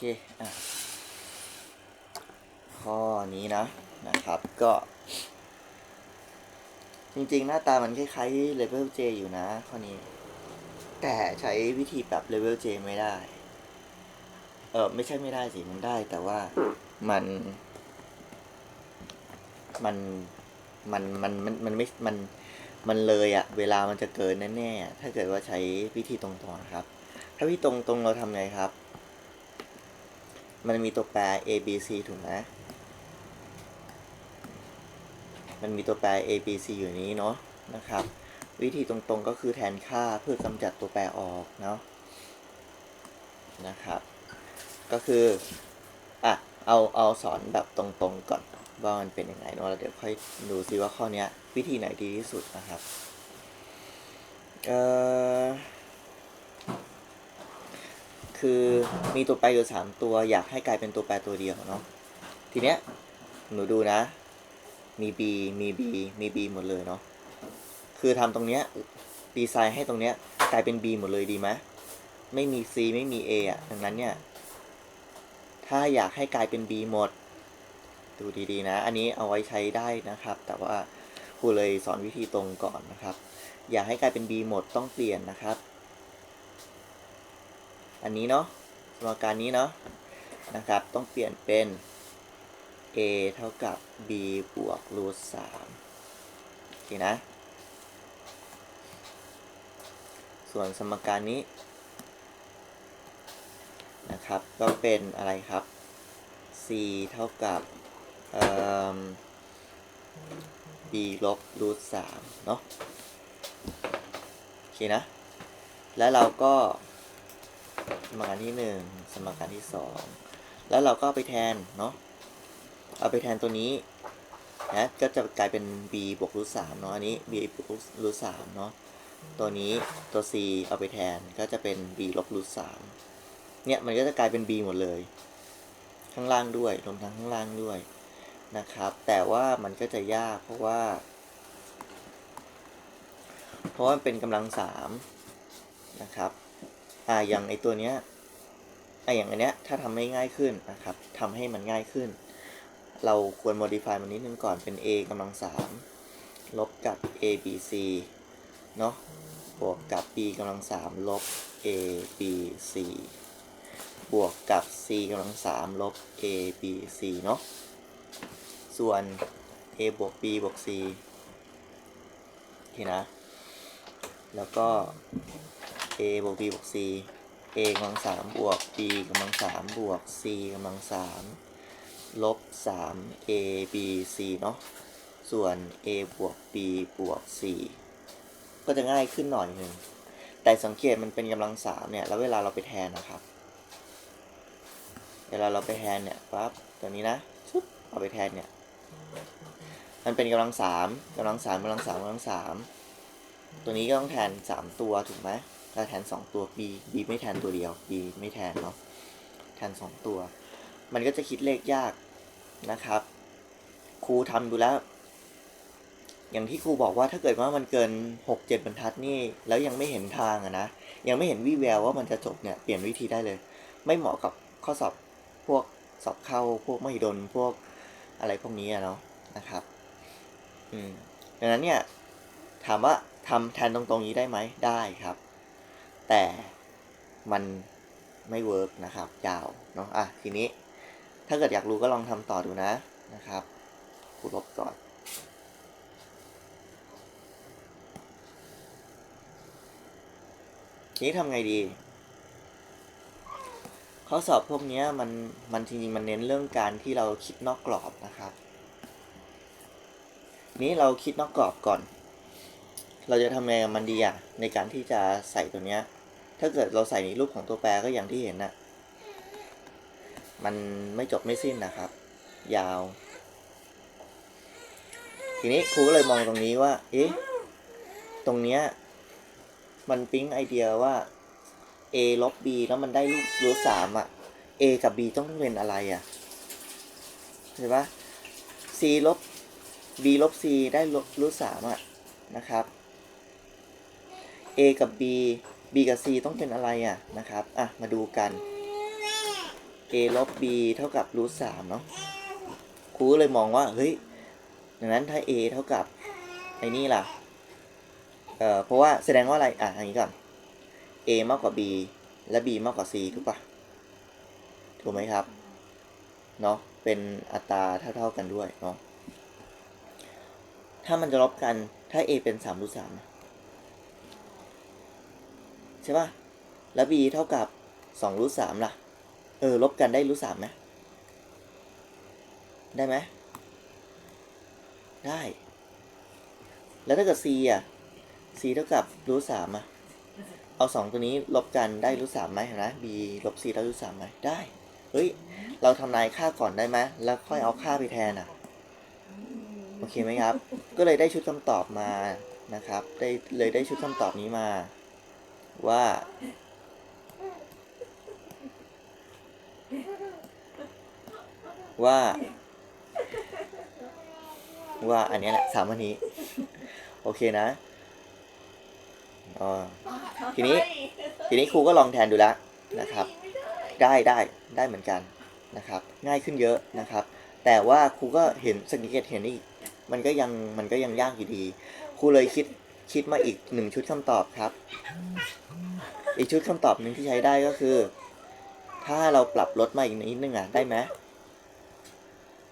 เคอะข้อนี้นะนะครับ ก็ จริงๆ หน้าตามันคล้ายๆ Level J อยู่นะ ข้อนี้ แต่ใช้วิธีแบบ Level J ไม่ได้ เออไม่ใช่ไม่ได้สิ มันได้ แต่ว่ามัน มันมันมันมันมันไม่มันมันเลยอะเวลามันจะเกินแน่ๆอะถ้าเกิดว่าใช้วิธีตรงๆครับ ถ้าวิธีตรงๆเราทำไงครับ มันมีตัวแปร a b c ถูกไหมมันมีตัวแปร a b c อยู่นี้เนาะนะครับ วิธีตรงๆก็คือแทนค่าเพื่อกำจัดตัวแปรออกเนาะนะครับ ก็คืออะเอาเอาสอนแบบตรงๆก่อนว่ามันเป็นยังไงเนาะแล้วเดี๋ยวค่อยดูซิว่าข้อเนี้ยวิธีไหนดีที่สุดนะครับ เอ่อ คือมีตัวแปรอยู่สามตัว อยากให้กลายเป็นตัวแปรตัวเดียวเนาะทีเนี้ยหนูดูนะ มี B มี B มี B หมดเลยเนาะคือทำตรงเนี้ยดีไซน์ให้ตรงเนี้ยกลายเป็น B หมดเลยดีไหมไม่มี C ไม่มี A อะดังนั้นเนี่ยถ้าอยากให้กลายเป็น B หมด ดูดีๆนะ อันนี้เอาไว้ใช้ได้นะครับ แต่ว่าครูเลยสอนวิธีตรงก่อนนะครับ อยากให้กลายเป็น B หมดต้องเปลี่ยนนะครับ อันนี้เนาะสมการนี้เนาะนะครับ ต้องเปลี่ยนเป็น a เท่ากับ b บวกรูทสามโอเคนะ ส่วนสมการนี้นะครับ ก็เป็นอะไรครับ c เท่ากับเอ่อ b ลบรูทสามเนาะ โอเคนะ แล้วเราก็ สมการที่หนึ่งสมการที่สองแล้วเราก็ไปแทนเนาะเอาไปแทนตัวนี้นะก็จะกลายเป็น b บวกรูทสามเนาะอันนี้ b บวกรูทสามเนาะตัวนี้ตัว c เอาไปแทนก็จะเป็น b ลบรูทสามเนี่ยมันก็จะกลายเป็น b หมดเลย ข้างล่างด้วยรวมทั้งข้างล่างด้วยนะครับ แต่ว่ามันก็จะยากเพราะว่า เพราะว่ามันเป็นกำลังสามนะครับ อ่าอย่างไอตัวเนี้ยอ่าอย่างอันเนี้ยถ้าทำให้ง่ายขึ้นนะครับทำให้มันง่ายขึ้น เราควร modify มันนิดนึงก่อนเป็น a กำลังสามลบกับ a b c เนาะบวกกับ b กำลังสามลบ a b c บวกกับ c กำลังสามลบ a b c เนาะส่วน a บวก b บวก c โอเคนะ แล้วก็ a บวก b บวก c a กำลังสามบวก b กำลังสามบวก c กำลังสามลบสาม a b c เนาะส่วน a บวก b บวก c ก็จะง่ายขึ้นหน่อยหนึ่งแต่สังเกตมันเป็นกำลังสามเนี่ย แล้วเวลาเราไปแทนนะครับ เวลาเราไปแทนเนี่ยปั๊บตัวนี้นะชุบเอาไปแทนเนี่ย มันเป็นกำลังสามกำลังสามกำลังสามกำลังสามตัวนี้ก็ต้องแทนสามตัวถูกไหม เราแทนสองตัว b b ไม่แทนตัวเดียว b ไม่แทนเนาะแทนสองตัว มันก็จะคิดเลขยากนะครับ ครูทำดูแล้ว อย่างที่ครูบอกว่าถ้าเกิดว่ามันเกินหกเจ็ดบรรทัดนี่ แล้วยังไม่เห็นทางอะนะ ยังไม่เห็นวี่แววว่ามันจะจบเนี่ย เปลี่ยนวิธีได้เลย ไม่เหมาะกับข้อสอบพวกสอบเข้าพวกไมหิดลพวกอะไรพวกนี้อะเนาะนะครับ อืมดังนั้นเนี่ย ถามว่าทำแทนตรงๆนี้ได้ไหมได้ครับ แต่มันไม่เวิร์กนะครับ ยาวเนาะอะทีนี้ถ้าเกิดอยากรู้ก็ลองทำต่อดูนะนะครับกูลบก่อนทีนี้ทำไงดี ข้อสอบพวกนี้มันมันจริงๆมันเน้นเรื่องการที่เราคิดนอกกรอบนะครับ นี้เราคิดนอกกรอบก่อน เราจะทำไงมันดีอะในการที่จะใส่ตัวเนี้ย ถ้าเกิดเราใส่ในรูปของตัวแปรก็อย่างที่เห็นน่ะ มันไม่จบไม่สิ้นนะครับ ยาว ทีนี้ครูก็เลยมองตรงนี้ว่า เอ๊ะ ตรงเนี้ย มันปิ๊งไอเดียว่า a ลบ b แล้วมันได้รูปรูทสามอะ a กับ b ต้องเป็นอะไรอะเห็นปะ c ลบ b ลบ c ได้ลบรูทสามอะนะครับ a กับ b b กับ c ต้องเป็นอะไรอะนะครับ อะ มาดูกัน a ลบ b เท่ากับรูทสามเนาะครูเลยมองว่า เฮ้ย ดังนั้นถ้า a เท่ากับไอ้นี่ล่ะ เอ่อ เพราะว่าแสดงว่าอะไร อะอย่างนี้ก่อน a มากกว่า b และ b มากกว่า c ถูกปะถูกไหมครับ เนาะเป็นอัตราเท่าๆกันด้วยเนาะ ถ้ามันจะลบกัน ถ้า a เป็นสามรูทสามใช่ปะแล้ว b เท่ากับสองรูทสามล่ะ เออ ลบกันได้รูทสามไหมได้ไหมได้ แล้วถ้าเกิด c อะ c เท่ากับรูทสามอะ เอาสองตัวนี้ลบกันได้รูทสามไหมเห็นไหม b ลบ c ได้รูทสามไหมได้ เฮ้ย เราทำนายค่าก่อนได้ไหมแล้วค่อยเอาค่าไปแทนอะ โอเคไหมครับ ก็เลยได้ชุดคำตอบมานะครับ ได้เลยได้ชุดคำตอบนี้มา ว่า ว่า ว่าอันนี้แหละสามอันนี้ โอเคนะอ๋อทีนี้ ทีนี้ครูก็ลองแทนดูแล้วนะครับ ได้ได้ได้เหมือนกันนะครับ ง่ายขึ้นเยอะนะครับ แต่ว่าครูก็เห็นสังเกตเห็นอีกมันก็ยังมันก็ยังยากอยู่ดีครูเลยคิด คิดมาอีกหนึ่งชุดคำตอบครับ อีกชุดคำตอบหนึ่งที่ใช้ได้ก็คือ ถ้าเราปรับลดมาอีกนิดนึงอะได้ไหม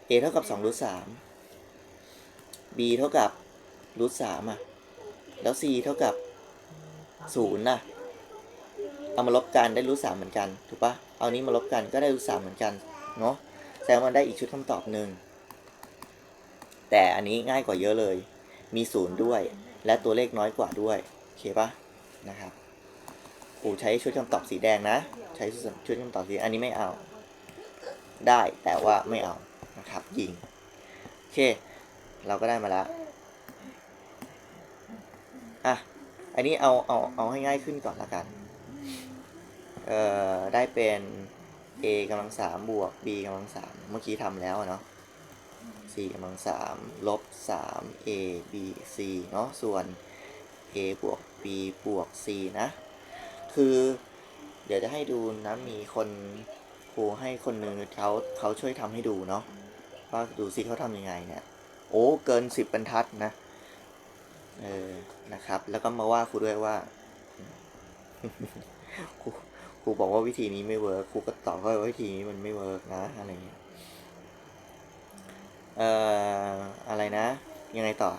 a เท่ากับ2รูทสาม b เท่ากับรูทสามอะ แล้ว c เท่ากับศูนย์น่ะ เอามาลบกันได้รูทสามเหมือนกัน ถูกปะเอานี้มาลบกันก็ได้รูทสามเหมือนกัน เนาะแสดงว่าได้อีกชุดคำตอบหนึ่ง แต่อันนี้ง่ายกว่าเยอะเลย มีศูนย์ด้วย และตัวเลขน้อยกว่าด้วยโอเคปะนะครับปู่ใช้ชุดคำตอบสีแดงนะ ใช้ชุดคำตอบสีอันนี้ไม่เอา ได้แต่ว่าไม่เอานะครับ ยิง โอเค เราก็ได้มาแล้วอะอันนี้เอาเอาเอาให้ง่ายขึ้นก่อนละกัน เอ่อ ได้เป็น a กำลังสามบวก b กำลังสามเมื่อกี้ทำแล้วเนาะ c กำลังสามลบสาม a b c เนาะส่วน a บวก b บวก c นะ คือเดี๋ยวจะให้ดูนะ มีคนครูให้คนหนึ่งเขาเขาช่วยทำให้ดูเนาะว่าดูซิเขาทำยังไงเนี่ย โอ้ เกินสิบบรรทัดนะ เออ นะครับ แล้วก็มาว่าครูด้วยว่าครูครูบอกว่าวิธีนี้ไม่เวิร์คครูก็ตอบเขาว่าวิธีนี้มันไม่เวิร์กนะอะไรเงี้ย เอ่ออะไรนะ ยังไงต่อ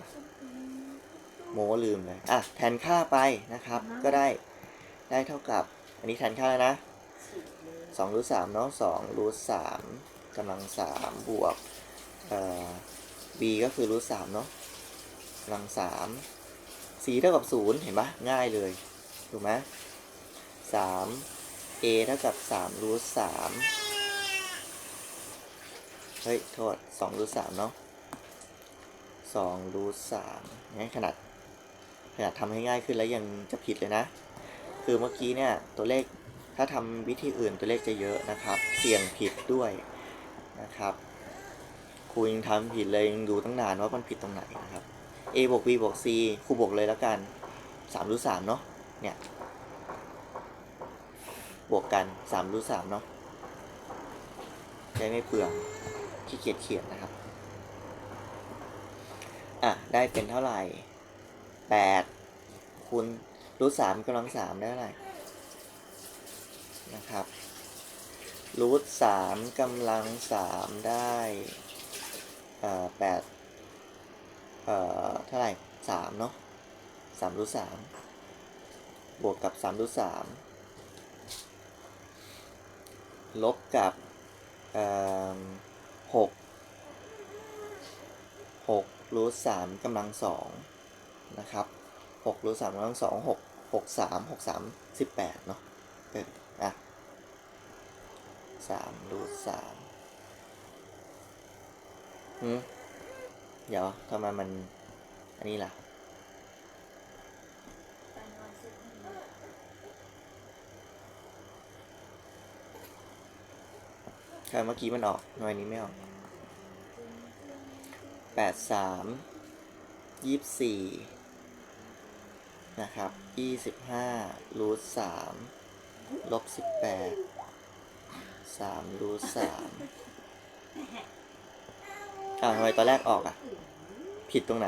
โมลืมเลยอะแทนค่าไปนะครับ ก็ได้ได้เท่ากับ อันนี้แทนค่าแล้วนะสองรูทสามเนาะสองรูทสามกำลังสามบวกเอ่อ b ก็คือรูทสามเนาะกำลังสาม c เท่ากับศูนย์เห็นปะง่ายเลย ถูกไหมสาม a เท่ากับสามรูทสาม เฮ้ย โทษสองรูทสามเนาะสองรูทสามงั้นขนาดขนาดทำให้ง่ายขึ้นแล้วยังจะผิดเลยนะ คือเมื่อกี้เนี่ยตัวเลขถ้าทำวิธีอื่นตัวเลขจะเยอะนะครับ เสี่ยงผิดด้วยนะครับครูยังทำผิดเลยยังดูตั้งนานว่ามันผิดตรงไหนนะครับ a บวก b บวก c ครูบวกเลยแล้วกันสามรูทสามเนาะเนี่ยบวกกันสามรูทสามเนาะได้ไม่เปลือง ขี้เกียจเขียนนะครับ อะ ได้เป็นเท่าไหร่แปดคูณรูทสามกำลังสามได้เท่าไหร่นะครับรูทสามกำลังสามได้เอ่อแปดเอ่อเท่าไหร่สามเนาะสามรูทสามบวกกับสามรูทสามลบกับเอ่อ หกหกรูทสามกำลังสองนะครับหกรูทสามกำลังสองหกหกสามหกสามสิบแปดเนาะเอออะสามรูทสามหืมเดี๋ยวทำไมมัน อันนี้ล่ะ ใช่เมื่อกี้มันออกหน่วยนี้ไม่ออกแปดสามยี่สิบสี่นะครับยี่สิบห้ารูทสามลบสิบแปดสามรูทสามอ้าวทำไมตอนแรกออกอะ ผิดตรงไหน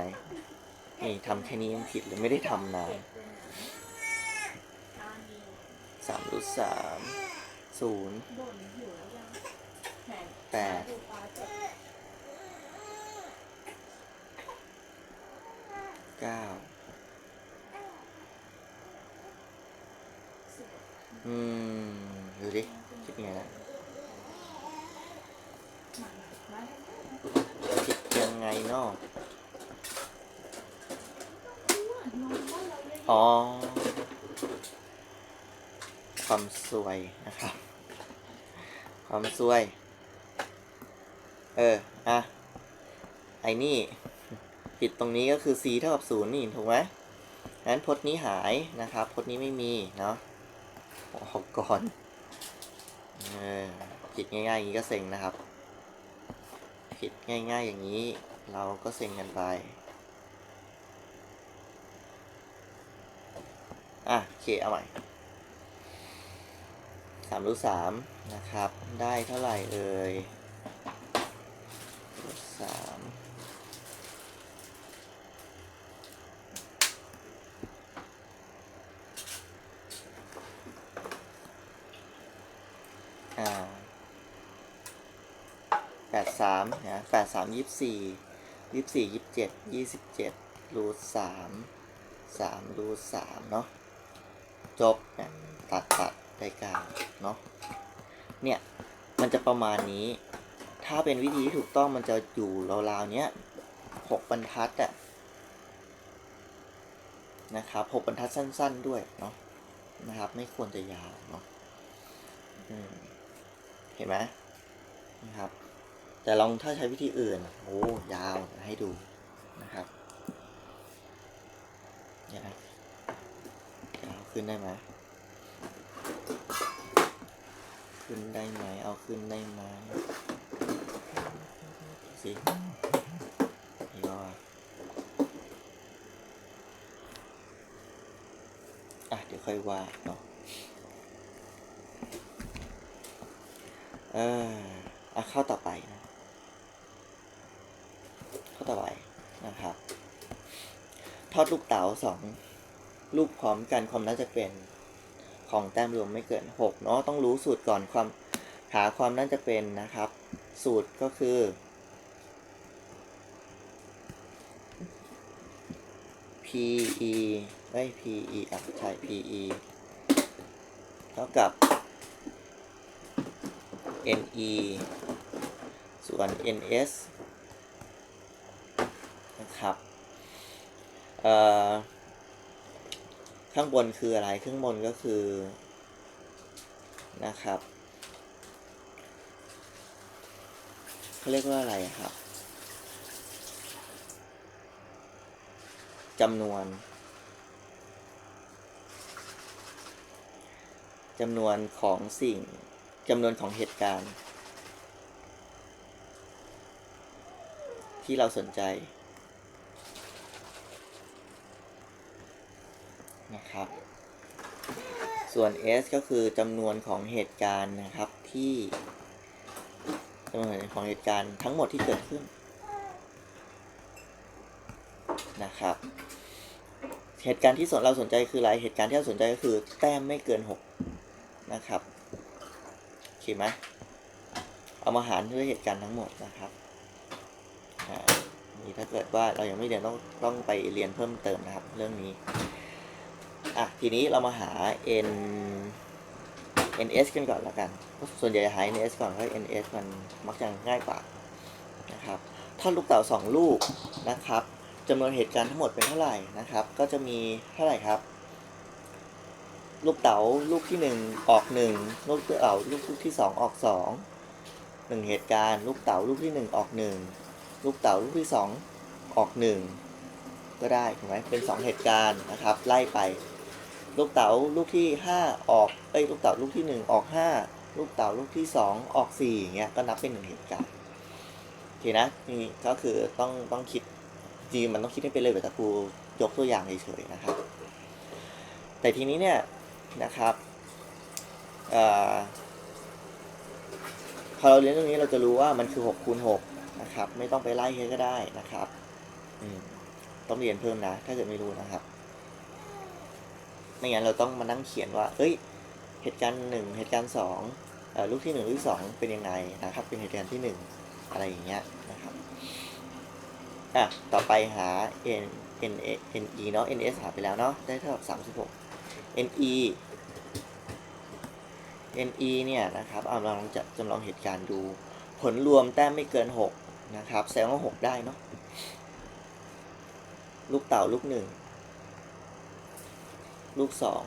นี่ทำแค่นี้ยังผิดเลยไม่ได้ทำนานสามรูทสามศูนย์ แปดเก้าอืม ดูดิ คิดยังไงนะคิดยังไงเนาะอ๋อ ความสวยนะครับ ความสวย เออ อะ ไอ้นี่ ผิดตรงนี้ก็คือ c เท่ากับศูนย์นี่ถูกไหมงั้นพจน์นี้หายนะครับ พจน์นี้ไม่มีเนาะออกก่อน เออ ผิดง่ายๆอย่างนี้ก็เซ็งนะครับ ผิดง่ายๆอย่างนี้ เราก็เซ็งกันไป อะโอเคเอาใหม่สามรูทสามนะครับ ได้เท่าไหร่เอ่ย สามอ่าแปดสามนะแปดสามยี่สิบสี่ยี่สิบสี่ยี่สิบเจ็ดยี่สิบเจ็ดรูทสามสามรูทสามเนาะจบเนี่ยตัดตัดได้กลางเนาะเนี่ย มันจะประมาณนี้ ถ้าเป็นวิธีที่ถูกต้องมันจะอยู่ราวๆเนี้ยหกบรรทัดอะนะครับหกบรรทัดสั้น ๆด้วยเนาะนะครับ ไม่ควรจะยาวเนาะเห็นไหมนะครับ แต่ลองถ้าใช้วิธีอื่นโอ้ยาวให้ดูนะครับเดี๋ยวนะเอาขึ้นได้ไหมขึ้นได้ไหมเอาขึ้นได้ไหม สินี่ก็อะเดี๋ยวค่อยว่าเนาะเอออะเข้าต่อไปนะ เข้าต่อไปนะครับ ทอดลูกเต๋าสองลูกพร้อมกันความน่าจะเป็นของแต้มรวมไม่เกิน6เนาะต้องรู้สูตรก่อนความหาความน่าจะเป็นนะครับ สูตรก็คือ PE เอ้ PE อะใช่ PE เท่ากับ NE ส่วน NS นะครับเอ่อข้างบนคืออะไร ข้างบนก็คือนะครับเขาเรียกว่าอะไรครับ จำนวนจำนวนของสิ่งจำนวนของเหตุการณ์ ที่เราสนใจนะครับ ส่วน s ก็คือจำนวนของเหตุการณ์นะครับที่จำนวนของเหตุการณ์ทั้งหมดที่เกิดขึ้น นะครับ เหตุการณ์ที่สนเราสนใจคืออะไร เหตุการณ์ที่เราสนใจก็คือ แต้มไม่เกิน 6 นะครับโอเคไหมเอามาหารด้วยเหตุการณ์ทั้งหมดนะครับนี่ถ้าเกิดว่าเรายังไม่เรียนต้องต้องไปเรียนเพิ่มเติมนะครับ เรื่องนี้อะทีนี้เรามาหา n ns กันก่อนล้วกัน ส่วนใหญ่หา ns ก่อนเพราะ ns มันมักจะง่ายกว่านะครับ ถ้าลูกเต่าสองลูกนะครับ จำนวนเหตุการณ์ทั้งหมดเป็นเท่าไหร่นะครับ ก็จะมีเท่าไหร่ครับ ลูกเต๋าลูกที่หนึ่งออกหนึ่งลูกเต๋าลูกที่สองออกสองหนึ่งเหตุการณ์ ลูกเต๋าลูกที่หนึ่งออกหนึ่งลูกเต๋าลูกที่สองออกหนึ่งก็ได้ถูกไหมเป็นสองเหตุการณ์นะครับ ไล่ไป ลูกเต๋าลูกที่ห้าออกเอ้ยลูกเต๋าลูกที่หนึ่งออกห้าลูกเต๋าลูกที่สองออกสี่อย่างเงี้ยก็นับเป็นหนึ่งเหตุการณ์โอเคนะนี่ก็คือต้องต้องคิด จริงมันต้องคิดให้เป็นเลยแต่ครูยกตัวอย่างเฉยๆนะครับ แต่ทีนี้เนี่ยนะครับอพอเราเรียนตรงนี้เราจะรู้ว่ามันคือ6คูณ6นะครับ ไม่ต้องไปไล่ให้ก็ได้นะครับต้องเรียนเพิ่มนะ ถ้าเกิดไม่รู้นะครับ ไม่งั้นเราต้องมานั่งเขียนว่า เอ้ย เหตุการณ์หนึ่งเหตุการณ์สองลูกที่หนึ่งลูกสองเป็นยังไงนะครับ เป็นเหตุการณ์ที่หนึ่งอะไรอย่างเงี้ยนะครับ อะ ต่อไปหา n n n e เนาะ n s หาไปแล้วเนาะ ได้เท่ากับสามสิบหก n e n e เนี่ยนะครับเอาเราลองจัดจำลองเหตุการณ์ดู ผลรวมแต้มไม่เกินหกนะครับ แสดงว่าหกได้เนาะ ลูกเต่าลูกหนึ่งลูกสอง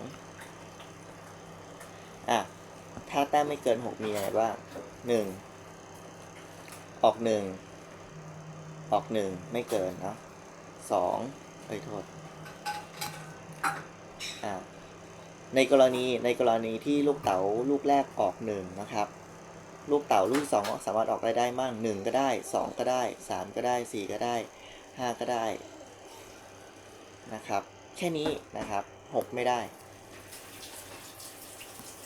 อะ ถ้าแต้มไม่เกินหกมีอะไรบ้างหนึ่งออกหนึ่ง ออกหนึ่งไม่เกินเนาะสองเอ้ยโทษอ่าในกรณีในกรณีที่ลูกเต๋าลูกแรกออกหนึ่งนะครับ ลูกเต๋าลูกสองสามารถออกได้ได้มั่งหนึ่งก็ได้สองก็ได้สามก็ได้สี่ก็ได้ห้าก็ได้นะครับ แค่นี้นะครับหกไม่ได้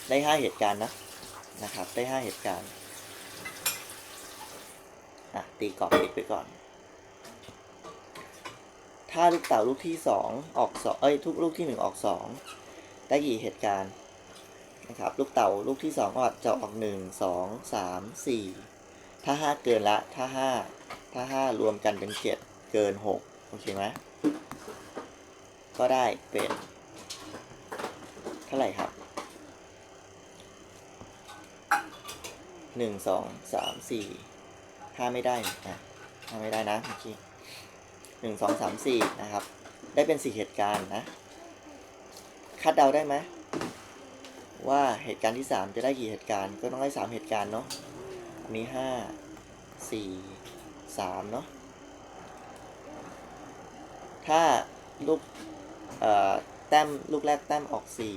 ได้ห้าเหตุการณ์นะนะครับ ได้ห้าเหตุการณ์อะตีกรอบปิดไปก่อน ถ้าลูกเต่าลูกที่สองออกสองเอ้ยทุกลูกที่หนึ่งออกสองได้กี่เหตุการณ์นะครับลูกเต่าลูกที่สองก็จะออกหนึ่งสองสามสี่ถ้าห้าเกินละถ้าห้าถ้าห้ารวมกันเป็นเจ็ดเกินหกโอเคไหมก็ได้เป็นเท่าไหร่ครับหนึ่งสองสามสี่ห้าไม่ได้นี่อะห้าไม่ได้นะเมื่อกี้ หนึ่งสองสามสี่นะครับ ได้เป็นสี่เหตุการณ์นะ คาดเดาได้ไหมว่าเหตุการณ์ที่สามจะได้กี่เหตุการณ์ ก็ต้องได้สามเหตุการณ์เนาะ อันนี้ห้าสี่สามเนาะ ถ้าลูกเอ่อแต้มลูกแรกแต้มออกสี่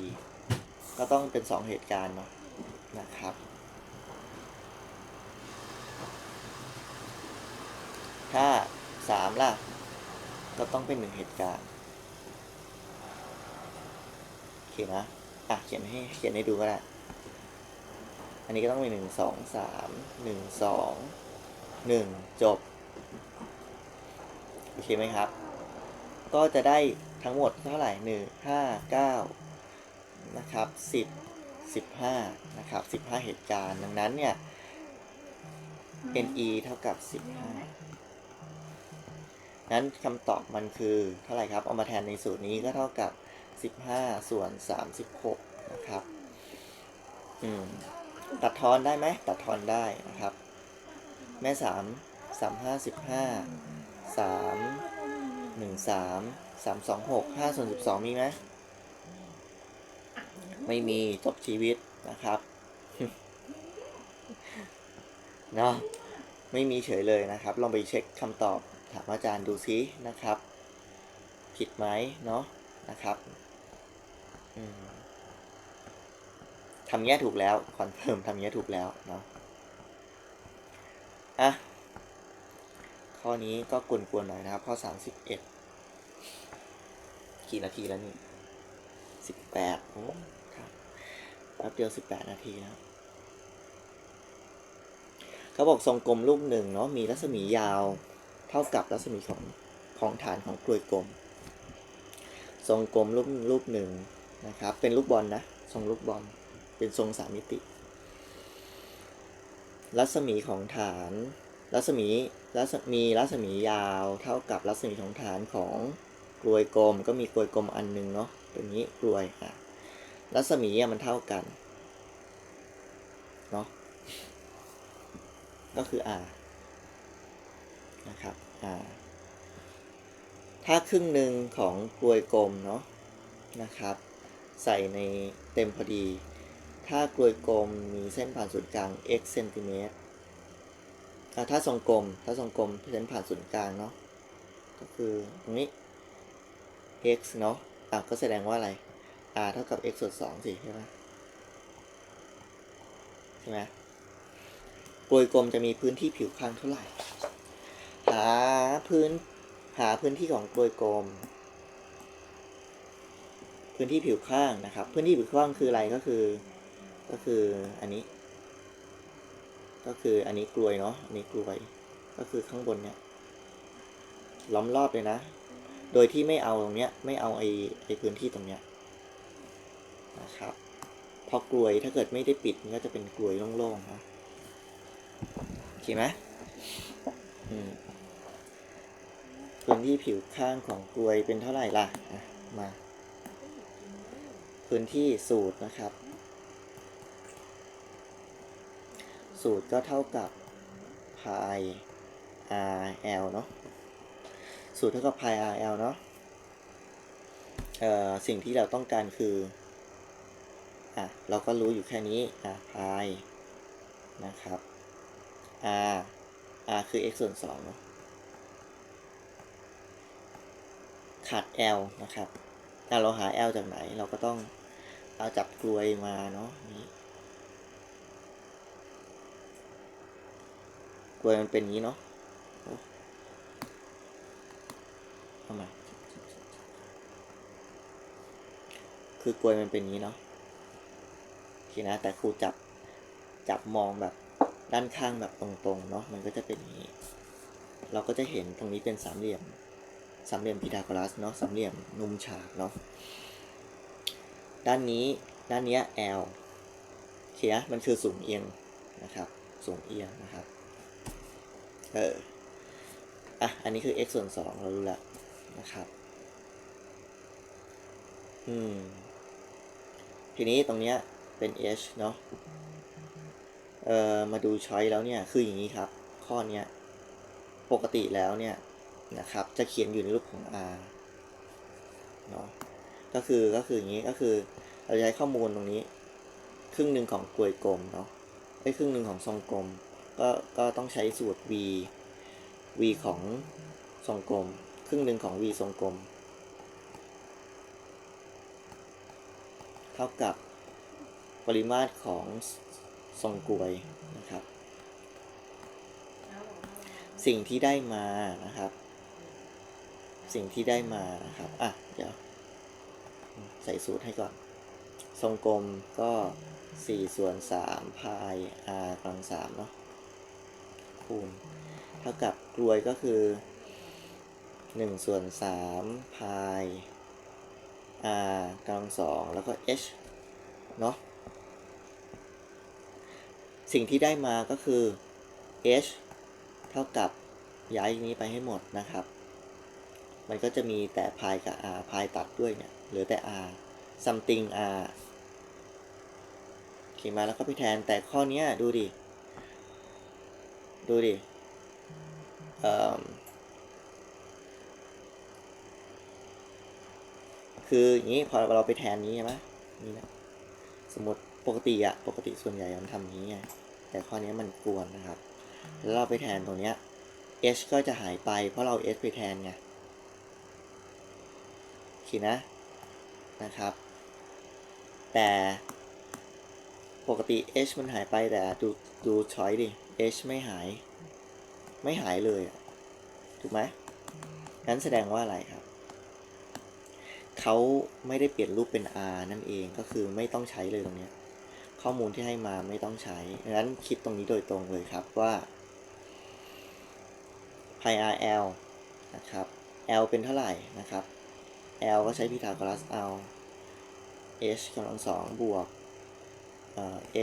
ก็ต้องเป็นสองเหตุการณ์เนาะนะครับถ้าสามล่ะ ก็ต้องเป็นหนึ่งเหตุการณ์โอเคนะอะเขียนให้เขียนให้ดูก็ได้ อันนี้ก็ต้องเป็นหนึ่งสองสามหนึ่งสองหนึ่งจบโอเคไหมครับ ก็จะได้ทั้งหมดเท่าไหร่หนึ่งห้าเก้านะครับสิบสิบห้านะครับสิบห้าเหตุการณ์ ดังนั้นเนี่ย NE เท่ากับสิบห้า นั้นคำตอบมันคือเท่าไหร่ครับ เอามาแทนในสูตรนี้ก็เท่ากับ 15 ส่วน 36 นะครับ อืม ตัดทอนได้ไหม ตัดทอนได้นะครับ แม่ 3 3 5 15 3 1 3 3 2 6 5ส่วน12 มีไหม ไม่มีจบชีวิตนะครับ เนาะไม่มีเฉยเลยนะครับ ลองไปเช็คคำตอบ ถามอาจารย์ดูซินะครับ ผิดไหมเนาะนะครับทำเงี้ยถูกแล้วคอนเฟิร์มทำเงี้ยถูกแล้วเนาะอะข้อนี้ก็กวนๆหน่อยนะครับ ข้อสามสิบเอ็ดกี่นาทีแล้วนี่สิบแปดโอ้ครับแป๊บเดียวสิบแปดนาทีแล้วเขาบอกทรงกลมรูปหนึ่งเนาะมีรัศมียาว เท่ากับรัศมีของของฐานของกลวยกลม ทรงกลมรูปรูปหนึ่งนะครับ เป็นลูกบอลนะ ทรงลูกบอล เป็นทรงสามมิติ รัศมีของฐาน รัศมีรัศมีรัศมียาว เท่ากับรัศมีของฐานของกลวยกลม ก็มีกลวยกลมอันหนึงเนาะ ตัวนี้กลวยอะรัศมีอะมันเท่ากัน เนาะ ก็คือ r นะครับถ้าครึ่งหนึ่งของกลวยกลมเนาะนะครับ ใส่ในเต็มพอดี ถ้ากลวยกลมมีเส้นผ่านศูนย์กลาง x เซนติเมตรถ้าทรงกลม ถ้าทรงกลมเส้นผ่านศูนย์กลางเนาะก็คือตรงนี้ x เนาะอะก็แสดงว่าอะไร r เท่ากับ x ส่วนสองสิใช่ไหมใช่ไหมกลวยกลมจะมีพื้นที่ผิวข้างเท่าไหร่ หาพื้น หาพื้นที่ของกลวยกลม พื้นที่ผิวข้างนะครับ พื้นที่ผิวข้างคืออะไรก็คือ ก็คืออันนี้ ก็คืออันนี้กลวยเนาะอันนี้กลวย ก็คือข้างบนเนี่ยล้อมรอบเลยนะ โดยที่ไม่เอาตรงเนี้ย ไม่เอาไอ้ไอ้พื้นที่ตรงเนี้ยนะครับพราะกลวยถ้าเกิดไม่ได้ปิดมันก็จะเป็นกลวยโล่งๆนะโอเคไหมอืม พื้นที่ผิวข้างของกลวยเป็นเท่าไหร่ล่ะมา พื้นที่สูตรนะครับ สูตรก็เท่ากับ pi rl เนาะสูตรเท่ากับ pi rl เนาะเอ่อสิ่งที่เราต้องการคืออะเราก็รู้อยู่แค่นี้อะ pi นะครับ r r คือ x ส่วน2เนาะ ขาด l นะครับอ่เราหา l จากไหนเราก็ต้องเอาจับกลวยมาเนาะนี่กลวยมันเป็นอย่างนี้เนาะโอ้ามาคือกลวยมันเป็นอย่างนี้เนาะโอเคนะแต่ครูจับจับมองแบบด้านข้างแบบตรงๆเนาะมันก็จะเป็นอย่างนี้ เราก็จะเห็นตรงนี้เป็นสามเหลี่ยม สามเหลี่ยมพีทาโกรัสเนาะสามเหลี่ยมนุมฉากเนาะด้านนี้ด้านเนี้ย L เคนะมันคือสูงเอียงนะครับ สูงเอียงนะครับ เอออะ อันนี้คือ x ส่วนสองเรารู้แล้วนะครับ อืม ทีนี้ตรงเนี้ยเป็น h เนาะ เอ่อ มาดูช้อยแล้วเนี่ย คืออย่างนี้ครับ ข้อเนี้ย ปกติแล้วเนี่ย นะครับ จะเขียนอยู่ในรูปของ r เนาะก็คือก็คืออย่างนี้ก็คือเราใช้ข้อมูลตรงนี้ ครึ่งหนึ่งของกลวยกลมเนาะไอ้ครึ่งหนึ่งของทรงกลม ก็ก็ต้องใช้สูตร v v ของทรงกลม ครึ่งหนึ่งของ v ทรงกลม เท่ากับปริมาตรของทรงกลวยนะครับ สิ่งที่ได้มานะครับ สิ่งที่ได้มานะครับ อะ เดี๋ยว ใส่สูตรให้ก่อน ทรงกลมก็4ส่วน3พาย r กำลัง3เนาะ คูณ เท่ากับกลวยก็คือ1ส่วน3พาย r กำลัง2แล้วก็ h เนาะ สิ่งที่ได้มาก็คือ h เท่ากับย้ายนี้ไปให้หมดนะครับ มันก็จะมีแต่พายกับ r พายตัดด้วยเนี่ยเหลือแต่ r something r เขียนมาแล้วก็ไปแทนแต่ข้อนี้ดูดิ ดูดิคืออย่างนี้พอเราไปแทนนี้ใช่ไหมนี่นะสมมติปกติอะปกติส่วนใหญ่มันทำนี้ไงแต่ข้อนี้มันกวนนะครับ แล้วเราไปแทนตรงเนี้ย h ก็จะหายไปเพราะเรา h ไปแทนไง โอเคนะนะครับ แต่ปกติ h มันหายไปแต่ดูดูช้อยดิ h ไม่หาย ไม่หายเลยถูกไหมงั้นแสดงว่าอะไรครับเขาไม่ได้เปลี่ยนรูปเป็น r นั่นเองก็คือไม่ต้องใช้เลยตรงนี้ข้อมูลที่ให้มาไม่ต้องใช้งั้นคิดตรงนี้โดยตรงเลยครับว่า pi r l นะครับ l เป็นเท่าไหร่นะครับ l ก็ใช้พีทาโกรัสเอา h กำลังสองบวก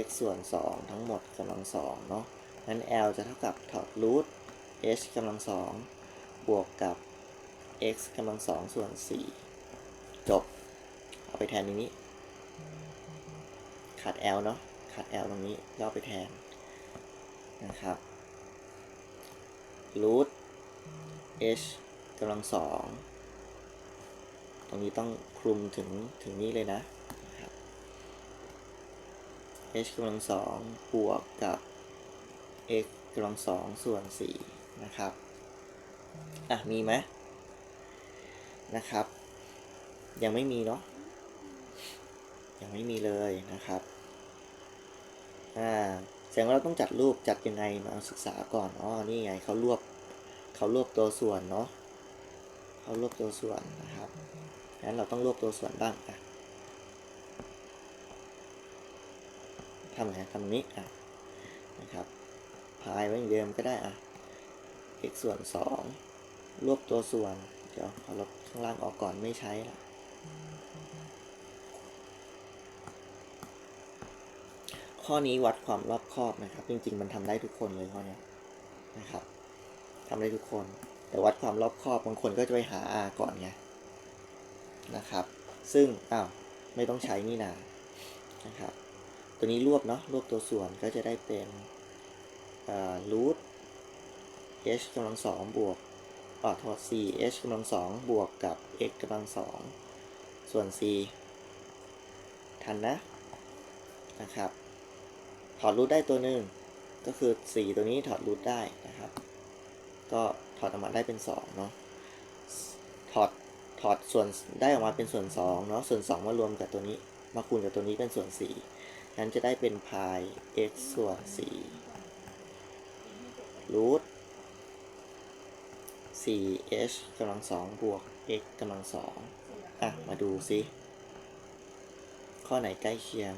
x ส่วน 2 ทั้งหมดกำลังสองเนาะนั้น l จะเท่ากับถอดรูท h กำลังสองบวกกับ x กำลังสองส่วน 4 จบ เอาไปแทนในนี้ ขาด l เนาะขาด l ตรงนี้ก็เอไปแทนนะครับรูท h กำลังสอง ตรงนี้ต้องคลุมถึงถึงนี้เลยนะ h กำลังสองบวกกับ x กำลังสองส่วนสี่นะครับ อะ มีไหมนะครับ ยังไม่มีเนาะยังไม่มีเลยนะครับ อ่า แสดงว่าเราต้องจัดรูปจัดยังไงมาศึกษาก่อน อ๋อ นี่ไงเขารวบเขารวบตัวส่วนเนาะเขารวบตัวส่วนนะครับ งั้นเราต้องรวบตัวส่วนบ้างอะทำไงทำนี้อะนะครับพายไว้อย่างเดิมก็ได้อะ x ส่วนสองรวบตัวส่วน เดี๋ยวขอลบข้างล่างออกก่อนไม่ใช้ละข้อนี้วัดความรอบคอบนะครับ จริง ๆ มันทำได้ทุกคนเลยข้อนี้นะครับทำได้ทุกคน แต่วัดความรอบคอบบางคนก็จะไปหา r ก่อนไง นะครับ ซึ่งอ้าวไม่ต้องใช้นี่นานะครับ ตัวนี้รวบเนาะรวบตัวส่วนก็จะได้เป็นรูท h กำลังสองบวกอ่าโทษ c h กำลังสองบวกกับ x กำลังสองส่วน c ทันนะนะครับถอดรูทได้ตัวหนึ่งก็คือ 4 ตัวนี้ถอดรูทได้นะครับ ก็ถอดออกมาได้เป็น 2 เนาะถอด ถอดส่วนได้ออกมาเป็นส่วน2เนาะส่วน 2 มารวมกับตัวนี้ มาคูณกับตัวนี้เป็นส่วน4งั้นจะได้เป็นพาย x ส่วน4รูท 4h กำลังสองบวก x กำลังสองอะ มาดูซิ ข้อไหนใกล้เคียง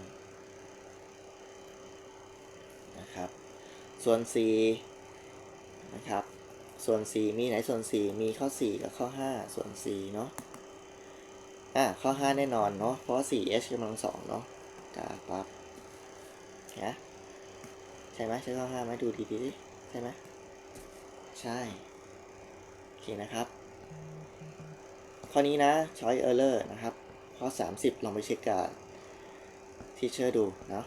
นะครับ ส่วน4นะครับ ส่วน 4 มีไหนส่วน 4 มีข้อ 4 กับข้อ 5 ส่วน 4 เนาะอะข้อ 5 แน่นอนเนาะเพราะ 4h กำลังสองเนาะกาปั๊บนะใช่ไหมใช่ข้อ 5 ไหมดูดีๆดิใช่ไหมใช่โอเคนะครับ ข้อนี้นะ choice error นะครับข้อ 30 ลองไปเช็คกับทีเชอร์ดูเนาะ